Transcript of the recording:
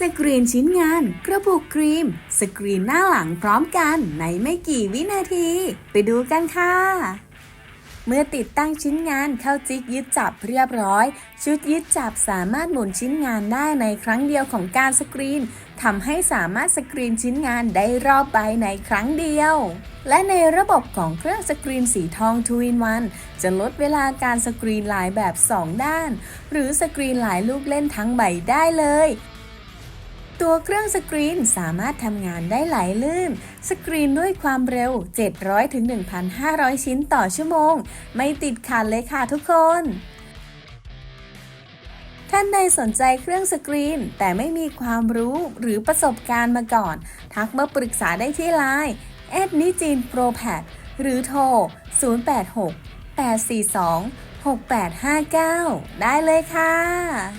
สกรีนชิ้นงาน กระปุกครีม สกรีนหน้าหลังพร้อมกันในไม่กี่วินาที ไปดูกันค่ะ เมื่อติดตั้งชิ้นงานเข้าจิกยึดจับเรียบร้อย ชุดยึดจับสามารถหมุนชิ้นงานได้ในครั้งเดียวของการสกรีนทำให้สามารถสกรีนชิ้นงานได้รอบใบในครั้งเดียว และในระบบของเครื่องสกรีนสีทอง2 in 1จะลดเวลาการสกรีนหลายแบบ 2 ด้าน หรือสกรีนหลายลูกเล่นทั้งใบได้เลย ตัวเครื่องสกรีนสามารถทำงานได้ไหลลื่น สกรีนด้วยความเร็ว 700ถึง1,500 ชิ้นต่อชั่วโมง ไม่ติดขัดเลยค่ะทุกคน ท่านใดสนใจเครื่องสกรีน แต่ไม่มีความรู้หรือประสบการณ์มาก่อน ทักมาปรึกษาได้ที่ไลน์แอดนิจีนโปรแพดหรือโทร 086 842 6859 ได้เลยค่ะ